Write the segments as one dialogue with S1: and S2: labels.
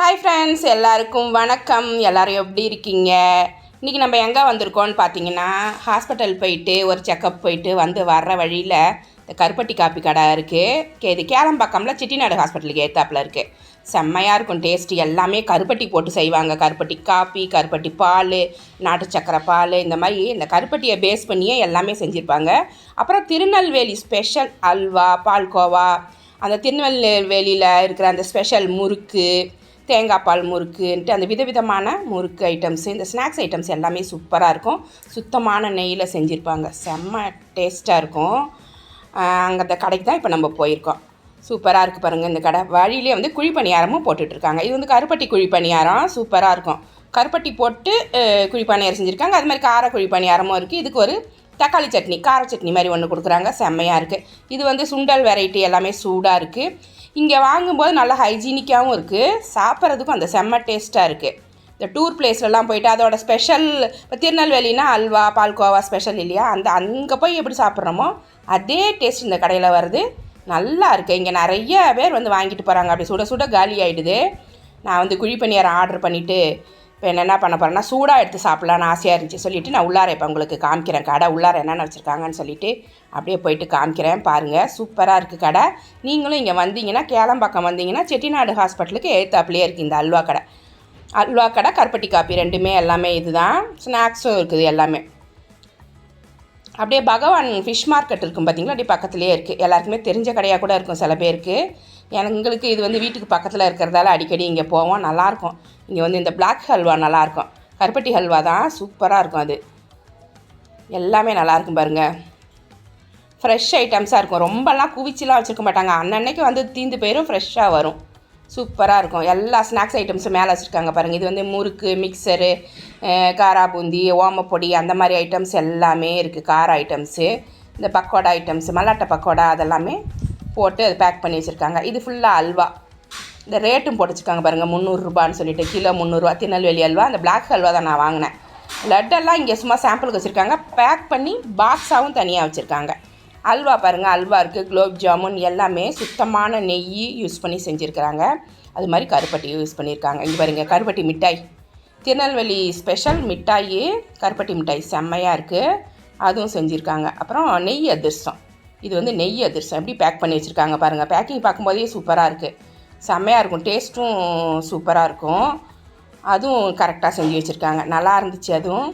S1: Hi friends எல்லாருக்கும் வணக்கம். எல்லோரும் எப்படி இருக்கீங்க? இன்றைக்கி நம்ம எங்கே வந்திருக்கோம்னு பார்த்தீங்கன்னா ஹாஸ்பிட்டல் போயிட்டு ஒரு செக்கப் போயிட்டு வந்து வர்ற வழியில் இந்த கருப்பட்டி காப்பி கடை இருக்குது இது கேளம்பாக்கம்ல சிட்டிநாடு ஹாஸ்பிட்டலுக்கு ஏத்தாப்புல இருக்குது செம்மையாக இருக்கும் டேஸ்ட் எல்லாமே கருப்பட்டி போட்டு செய்வாங்க. கருப்பட்டி காப்பி கருப்பட்டி பால் நாட்டு சக்கரை பால் இந்த மாதிரி இந்த கருப்பட்டியை பேஸ் பண்ணியே எல்லாமே செஞ்சுருப்பாங்க. அப்புறம் திருநெல்வேலி ஸ்பெஷல் அல்வா பால்கோவா அந்த திருநெல்வேலியில் இருக்கிற அந்த ஸ்பெஷல் முறுக்கு தேங்காய் பால் முறுக்குன்ட்டு அந்த விதவிதமான முறுக்கு ஐட்டம்ஸ் இந்த ஸ்நாக்ஸ் ஐட்டம்ஸ் எல்லாமே சூப்பராக இருக்கும். சுத்தமான நெய்யில் செஞ்சுருப்பாங்க. செம்ம டேஸ்ட்டாக இருக்கும். அங்கே அந்த கடைக்கு தான் இப்போ நம்ம போயிருக்கோம். சூப்பராக இருக்குது பாருங்கள் இந்த கடை. வழியிலே வந்து குழி பணியாரமும் போட்டுட்ருக்காங்க. இது வந்து கருப்பட்டி குழி பணியாரம் சூப்பராக இருக்கும். கருப்பட்டி போட்டு குழி பணியாரம் செஞ்சுருக்காங்க. அது மாதிரி கார குழி பணியாரமும் இருக்குது இதுக்கு ஒரு தக்காளி சட்னி கார சட்னி மாதிரி ஒன்று கொடுக்குறாங்க. செம்மையாக இருக்குது இது வந்து சுண்டல் வெரைட்டி எல்லாமே சூடாக இருக்குது இங்கே வாங்கும்போது நல்லா ஹைஜீனிக்காகவும் இருக்குது சாப்பிட்றதுக்கும் அந்த செம்ம டேஸ்ட்டாக இருக்குது இந்த டூர் பிளேஸ்லலாம் போயிட்டு அதோட ஸ்பெஷல் இப்போ திருநெல்வேலினா அல்வா பால்கோவா ஸ்பெஷல் இல்லையா? அந்த அங்கே போய் எப்படி சாப்பிட்றோமோ அதே டேஸ்ட் இந்த கடையில் வருது. நல்லா இருக்குது இங்கே நிறைய பேர் வந்து வாங்கிட்டு போகிறாங்க அப்படி சுட சுட காலி ஆகிடுது நான் வந்து குழி பணியாரம் ஆர்டர் பண்ணிவிட்டு இப்போ என்ன பண்ண போகிறேன்னா சூடாக எடுத்து சாப்பிட்லான்னு ஆசையாக இருந்துச்சு. சொல்லிவிட்டு நான் உள்ளார இப்போ உங்களுக்கு காமிக்கிறேன் கடை. உள்ளார என்னென்ன வச்சுருக்காங்கன்னு சொல்லிவிட்டு அப்படியே போயிட்டு காமிக்கிறேன். பாருங்கள் சூப்பராக இருக்குது கடை. நீங்களும் இங்கே வந்தீங்கன்னா கேளம்பாக்கம் வந்தீங்கன்னா செட்டிநாடு ஹாஸ்பிட்டலுக்கு எழுத்தாப்புலேயே இருக்குது இந்த அல்வா கடை. அல்வா கடை கருப்பட்டி காப்பி ரெண்டுமே எல்லாமே இதுதான். ஸ்நாக்ஸும் இருக்குது எல்லாமே. அப்படியே பகவான் ஃபிஷ் மார்க்கெட் இருக்கும் பார்த்தீங்களா அப்படியே பக்கத்துலேயே இருக்குது எல்லாருக்குமே தெரிஞ்ச கடையாக கூட இருக்கும் சில பேருக்கு. எங்களுக்கு இது வந்து வீட்டுக்கு பக்கத்தில் இருக்கிறதால அடிக்கடி இங்கே போவோம். நல்லாயிருக்கும் இங்கே வந்து இந்த பிளாக் ஹல்வா நல்லாயிருக்கும் கருப்பட்டி ஹல்வா தான் சூப்பராக இருக்கும் அது. எல்லாமே நல்லாயிருக்கும் பாருங்கள் ஃப்ரெஷ் ஐட்டம்ஸாக இருக்கும். ரொம்பலாம் குவிச்சிலாம் வச்சுருக்க மாட்டாங்க. அன்னன்னைக்கு வந்து தீந்து போயிடும் ஃப்ரெஷ்ஷாக வரும். சூப்பராக இருக்கும். எல்லா ஸ்நாக்ஸ் ஐட்டம்ஸும் மேலே வச்சுருக்காங்க பாருங்கள் இது வந்து முறுக்கு மிக்சரு காரா பூந்தி ஓமப்பொடி அந்த மாதிரி ஐட்டம்ஸ் எல்லாமே இருக்குது கார ஐட்டம்ஸு இந்த பக்கோடா ஐட்டம்ஸ் மல்லாட்டை பக்கோடா அதெல்லாமே போட்டு அது பேக் பண்ணி வச்சுருக்காங்க. இது ஃபுல்லாக அல்வா. இந்த ரேட்டும் போட்டு வச்சுருக்காங்க பாருங்கள் முந்நூறுரூபான்னு சொல்லிட்டு கிலோ முந்நூறுரூவா திருநெல்வேலி அல்வா அந்த பிளாக் அல்வா தான் நான் வாங்கினேன். லட்டெல்லாம் இங்கே சும்மா சாம்பிளுக்கு வச்சுருக்காங்க. பேக் பண்ணி பாக்ஸாகவும் தனியாக வச்சுருக்காங்க. அல்வா பாருங்கள் அல்வா இருக்குது குலோப் ஜாமுன் எல்லாமே சுத்தமான நெய் யூஸ் பண்ணி செஞ்சுருக்கிறாங்க. அது மாதிரி கருப்பட்டி யூஸ் பண்ணியிருக்காங்க இங்கே பாருங்க கருப்பட்டி மிட்டாய். திருநெல்வேலி ஸ்பெஷல் மிட்டாயி கருப்பட்டி மிட்டாய் செம்மையாக இருக்குது அதுவும் செஞ்சுருக்காங்க. அப்புறம் நெய் அதிர்சம். இது வந்து நெய் அதிர்சம். எப்படி பேக் பண்ணி வச்சுருக்காங்க பாருங்கள் பேக்கிங் பார்க்கும்போதே சூப்பராக இருக்குது செம்மையாக இருக்கும். டேஸ்ட்டும் சூப்பராக இருக்கும். அதுவும் கரெக்டாக செஞ்சு வச்சுருக்காங்க. நல்லா இருந்துச்சு அதுவும்.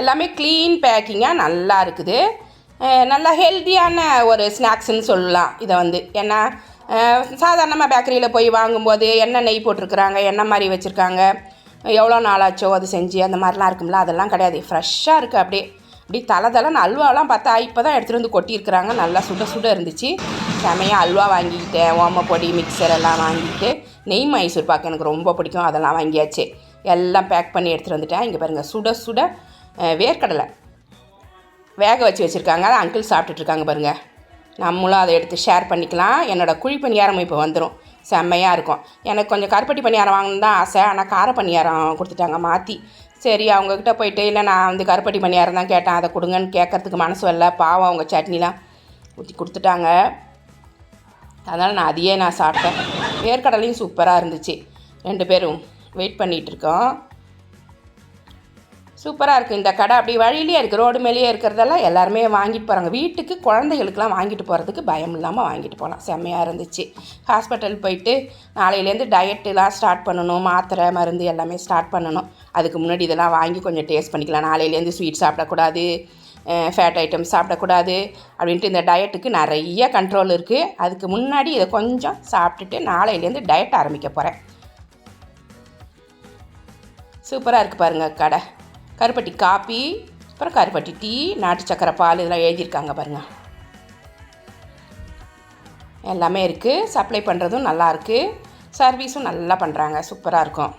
S1: எல்லாமே க்ளீன் பேக்கிங்காக நல்லா இருக்குது. நல்லா ஹெல்த்தியான ஒரு ஸ்நாக்ஸ்ன்னு சொல்லலாம் இதை வந்து. ஏன்னா சாதாரணமாக பேக்கரியில் போய் வாங்கும்போது என்ன நெய் போட்டிருக்கிறாங்க என்ன மாதிரி வச்சுருக்காங்க எவ்வளோ நாளாச்சோ அது செஞ்சு அந்த மாதிரிலாம் இருக்கும்ல அதெல்லாம் கிடையாது. ஃப்ரெஷ்ஷாக இருக்குது அப்படியே. இப்படி தலை தலைன்னு அல்வாலாம் பார்த்தா இப்போ தான் எடுத்துகிட்டு வந்து கொட்டியிருக்கிறாங்க. நல்லா சுட சுட இருந்துச்சு. செமையாக அல்வா வாங்கிக்கிட்டேன். ஓமப்பொடி மிக்சர் எல்லாம் வாங்கிட்டு நெய் மைசூர் பாக்கு எனக்கு ரொம்ப பிடிக்கும். அதெல்லாம் வாங்கியாச்சு. எல்லாம் பேக் பண்ணி எடுத்துகிட்டு வந்துட்டேன். இங்கே பாருங்கள் சுட சுட வேர்க்கடலை வேக வச்சு வச்சுருக்காங்க. அதை அங்கிள் சாப்பிட்டுட்ருக்காங்க பாருங்கள் நம்மளும் அதை எடுத்து ஷேர் பண்ணிக்கலாம். என்னோடய குழி பணியாரம் இப்போ வந்துடும் செம்மையாக இருக்கும். எனக்கு கொஞ்சம் கருப்பட்டி பணியாரம் வாங்கணும் தான் ஆசை. ஆனால் கார பணியாரம் கொடுத்துட்டாங்க. மாற்றி சரி அவங்கக்கிட்ட போயிட்டு இல்லை நான் வந்து கருப்பட்டி பணியாரம் தான் கேட்டேன். அதை கொடுங்கன்னு கேட்கறதுக்கு மனசு வரல. பாவம் அவங்க சட்னிலாம் ஊற்றி கொடுத்துட்டாங்க. அதனால் நான் அதையே நான் சாப்பிட்டேன். வேர்க்கடலையும் சூப்பராக இருந்துச்சு. ரெண்டு பேரும் வெயிட் பண்ணிகிட்டு இருக்கோம். சூப்பராக இருக்குது இந்த கடை அப்படி வழியிலே இருக்குது ரோடு மேலேயே இருக்கிறதெல்லாம் எல்லாருமே வாங்கிட்டு போகிறாங்க வீட்டுக்கு குழந்தைகளுக்கெல்லாம் வாங்கிட்டு போகிறதுக்கு பயம் இல்லாமல் வாங்கிட்டு போகலாம் செம்மையாக இருந்துச்சு. ஹாஸ்பிட்டல் போயிட்டு நாளையிலேருந்து டயட்டுலாம் ஸ்டார்ட் பண்ணணும். மாத்திரை மருந்து எல்லாமே ஸ்டார்ட் பண்ணணும். அதுக்கு முன்னாடி இதெல்லாம் வாங்கி கொஞ்சம் டேஸ்ட் பண்ணிக்கலாம். நாளையிலேருந்து ஸ்வீட் சாப்பிடக்கூடாது. ஃபேட் ஐட்டம் சாப்பிடக்கூடாது அப்படின்ட்டு இந்த டயட்டுக்கு நிறைய கண்ட்ரோல் இருக்குது அதுக்கு முன்னாடி இதை கொஞ்சம் சாப்பிட்டுட்டு நாளையிலேருந்து டயட் ஆரம்பிக்க போகிறேன் சூப்பராக இருக்குது பாருங்கள் கடை. கருப்பட்டி காப்பி அப்புறம் கருப்பட்டி டீ நாட்டு சக்கரை பால் இதெல்லாம் எழுதியிருக்காங்க பாருங்கள் எல்லாமே இருக்குது சப்ளை பண்ணுறதும் நல்லா இருக்குது சர்வீஸும் நல்லா பண்ணுறாங்க சூப்பராக இருக்கும்.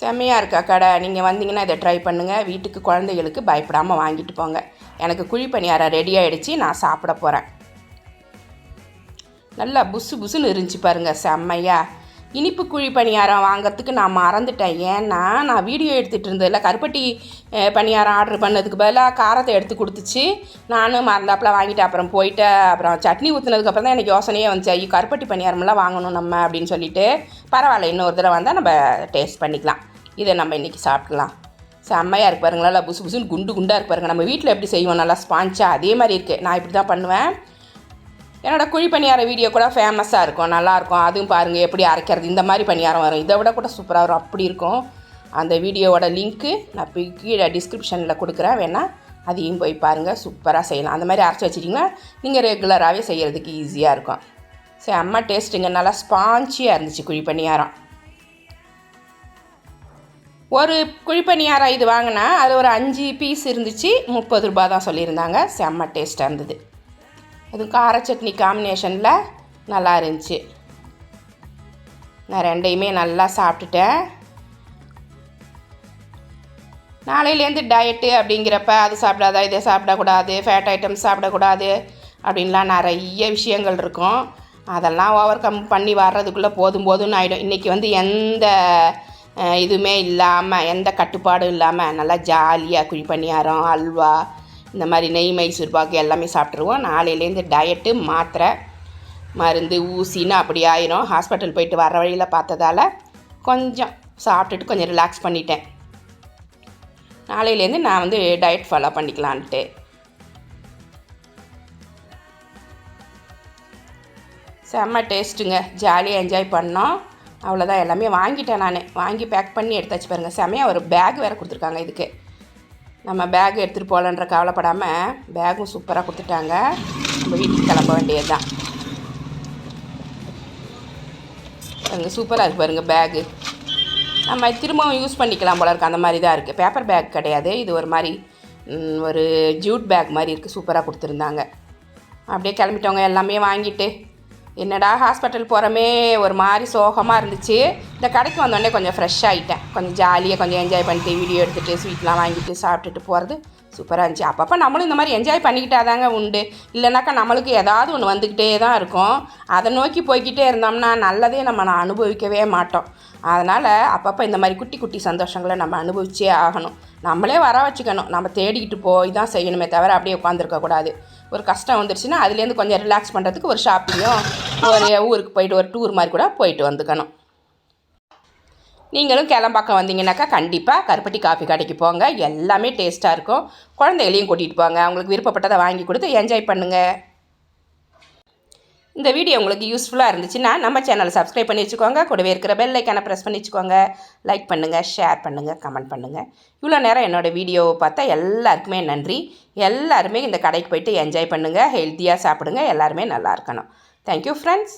S1: செம்மையாக இருக்கா கடை? நீங்கள் வந்தீங்கன்னா இதை ட்ரை பண்ணுங்கள் வீட்டுக்கு குழந்தைகளுக்கு பயப்படாமல் வாங்கிட்டு போங்க. எனக்கு குழி பணியாரம் ரெடி ஆகிடுச்சி நான் சாப்பிட போகிறேன் நல்லா புசு புசுன்னு இருந்துச்சு பாருங்கள் செம்மையா. இனிப்பு குழி பணியாரம் வாங்கிறதுக்கு நான் மறந்துட்டேன். ஏன்னா நான் வீடியோ எடுத்துகிட்டு இருந்ததில் கருப்பட்டி பணியாரம் ஆர்டர் பண்ணதுக்கு பதிலாக காரத்தை எடுத்து கொடுத்துச்சு. நானும் மறந்தாப்பில் வாங்கிட்டு அப்புறம் போயிட்டு அப்புறம் சட்னி ஊற்றுனதுக்கப்புறம் தான் எனக்கு யோசனையே வந்துச்சு. ஐயோ கருப்பட்டி பணியாரம்லாம் வாங்கணும் நம்ம அப்படின்னு சொல்லிட்டு பரவாயில்ல இன்னொரு தடவை வந்தால் நம்ம டேஸ்ட் பண்ணிக்கலாம். இதை நம்ம இன்றைக்கி சாப்பிட்லாம். செம்மையாக இருப்பாருங்களா புசு புசுன்னு குண்டு குண்டாக இருப்பாருங்க பாருங்க. நம்ம வீட்டில் எப்படி செய்வோம்? நல்லா ஸ்பான்ச்சா அதே மாதிரி இருக்குது நான் இப்படி தான் பண்ணுவேன். என்னோட குழி பணியார வீடியோ கூட ஃபேமஸாக இருக்கும். நல்லாயிருக்கும். அதுவும் பாருங்கள் எப்படி அரைக்கிறது. இந்த மாதிரி பணியாரம் வரும். இதை விட கூட சூப்பராக வரும். அப்படி இருக்கும். அந்த வீடியோவோட லிங்க்கு நான் இப்போ கீழே டிஸ்கிரிப்ஷனில் கொடுக்குறேன். வேணால் அதையும் போய் பாருங்கள் சூப்பராக செய்யலாம். அந்த மாதிரி அரைச்சி வச்சிட்டிங்கன்னா நீங்கள் ரெகுலராகவே செய்கிறதுக்கு ஈஸியாக இருக்கும். சரி அம்மா டேஸ்ட்டுங்க நல்லா ஸ்பான்ச்சியாக இருந்துச்சு குழி பணியாரம் ஒரு குழிப்பணியாரம் இது வாங்கினா அது ஒரு அஞ்சு பீஸ் இருந்துச்சு. முப்பது ரூபா தான் சொல்லியிருந்தாங்க. செம்ம டேஸ்ட்டாக இருந்தது. அதுவும் கார சட்னி காம்பினேஷனில் நல்லா இருந்துச்சு. நான் ரெண்டையுமே நல்லா சாப்பிட்டுட்டேன். நாளையிலேருந்து டயட்டு அப்படிங்கிறப்ப அது சாப்பிடாத இதை சாப்பிடக்கூடாது ஃபேட் ஐட்டம்ஸ் சாப்பிடக்கூடாது அப்படின்லாம் நிறைய விஷயங்கள் இருக்கும். அதெல்லாம் ஓவர் கம் பண்ணி வர்றதுக்குள்ளே போதும் போதும்னு ஆகிடும் இன்றைக்கி வந்து எந்த இதுவுமே இல்லாமல் எந்த கட்டுப்பாடும் இல்லாமல் நல்லா ஜாலியாக குழி பணியாரம் அல்வா இந்த மாதிரி நெய் மைசூர் பாக்கு எல்லாமே சாப்பிட்ருவோம் நாளையிலேருந்து டயட்டு மாத்திரை மருந்து ஊசின்னு அப்படி ஆயிரும். ஹாஸ்பிட்டல் போயிட்டு வர வழியில் பார்த்ததால கொஞ்சம் சாப்பிட்டுட்டு கொஞ்சம் ரிலாக்ஸ் பண்ணிட்டேன். நாளையிலேருந்து நான் வந்து டயட் ஃபாலோ பண்ணிக்கலான்ட்டு. செம்ம டேஸ்ட்டுங்க ஜாலியாக என்ஜாய் பண்ணோம். அவ்வளோதான் எல்லாமே வாங்கிட்டேன் நான். வாங்கி பேக் பண்ணி எடுத்தாச்சு பாருங்கள் செம்மையாக ஒரு பேக் வேறு கொடுத்துருக்காங்க இதுக்கு. நம்ம பேக் எடுத்துகிட்டு போகலன்ற கவலைப்படாமல் பேகும் சூப்பராக கொடுத்துட்டாங்க. நம்ம வீட்டுக்கு கிளம்ப வேண்டியது தான் பாருங்கள் சூப்பராக இருக்குது பாருங்கள் பேகு நம்ம திரும்பவும் யூஸ் பண்ணிக்கலாம் போல இருக்குது அந்த மாதிரி தான் இருக்குது பேப்பர் பேக் கிடையாது. இது ஒரு மாதிரி ஒரு ஜூட் பேக் மாதிரி இருக்குது சூப்பராக கொடுத்துருந்தாங்க. அப்படியே கிளம்பிட்டவங்க எல்லாமே வாங்கிட்டு என்னடா ஹாஸ்பிட்டல் போகிறோமே ஒரு மாதிரி சோகமாக இருந்துச்சு. இந்த கடைக்கு வந்தோடனே கொஞ்சம் ஃப்ரெஷ் ஆகிட்டேன் கொஞ்சம் ஜாலியாக கொஞ்சம் என்ஜாய் பண்ணிட்டு வீடியோ எடுத்துகிட்டு ஸ்வீட்லாம் வாங்கிட்டு சாப்பிட்டுட்டு போகிறது சூப்பராக இருந்துச்சு. அப்பப்போ நம்மளும் இந்த மாதிரி என்ஜாய் பண்ணிக்கிட்டாதாங்க உண்டு. இல்லைனாக்கா நம்மளுக்கு ஏதாவது ஒன்று வந்துக்கிட்டே தான் இருக்கும். அதை நோக்கி போய்க்கிட்டே இருந்தோம்னா நல்லதே நம்ம நான் அனுபவிக்கவே மாட்டோம். அதனால் அப்பப்போ இந்த மாதிரி குட்டி குட்டி சந்தோஷங்களை நம்ம அனுபவிச்சே ஆகணும். நம்மளே வர வச்சுக்கணும். நம்ம தேடிக்கிட்டு போய் தான் செய்யணுமே தவிர அப்படியே உட்காந்துருக்கக்கூடாது ஒரு கஷ்டம் வந்துருச்சுன்னா அதுலேருந்து கொஞ்சம் ரிலாக்ஸ் பண்ணுறதுக்கு ஒரு ஷாப்பிங்கும் ஒரு ஊருக்கு போயிட்டு ஒரு டூர் மாதிரி கூட போயிட்டு வந்துக்கணும். நீங்களும் கிளம்பாக்கம் வந்தீங்கன்னாக்கா கண்டிப்பாக கருப்பட்டி காஃபி கடைக்கு போங்க. எல்லாமே டேஸ்ட்டாக இருக்கும். குழந்தைகளையும் கூட்டிகிட்டு போங்க. அவங்களுக்கு விருப்பப்பட்டதை வாங்கி கொடுத்து என்ஜாய் பண்ணுங்கள் இந்த வீடியோ உங்களுக்கு யூஸ்ஃபுல்லாக இருந்துச்சுன்னா நம்ம சேனலை சப்ஸ்கிரைப் பண்ணி வச்சுக்கோங்க. கூடவே இருக்கிற பெல் ஐக்கானை ப்ரெஸ் பண்ணி வச்சுக்கோங்க. லைக் பண்ணுங்கள் ஷேர் பண்ணுங்கள் கமெண்ட் பண்ணுங்கள் இவ்வளோ நேரம் என்னோடய வீடியோவை பார்த்தா எல்லாருக்குமே நன்றி. எல்லாருமே இந்த கடைக்கு போயிட்டு என்ஜாய் பண்ணுங்கள் ஹெல்த்தியாக சாப்பிடுங்க எல்லாருமே நல்லா இருக்கணும். Thank you friends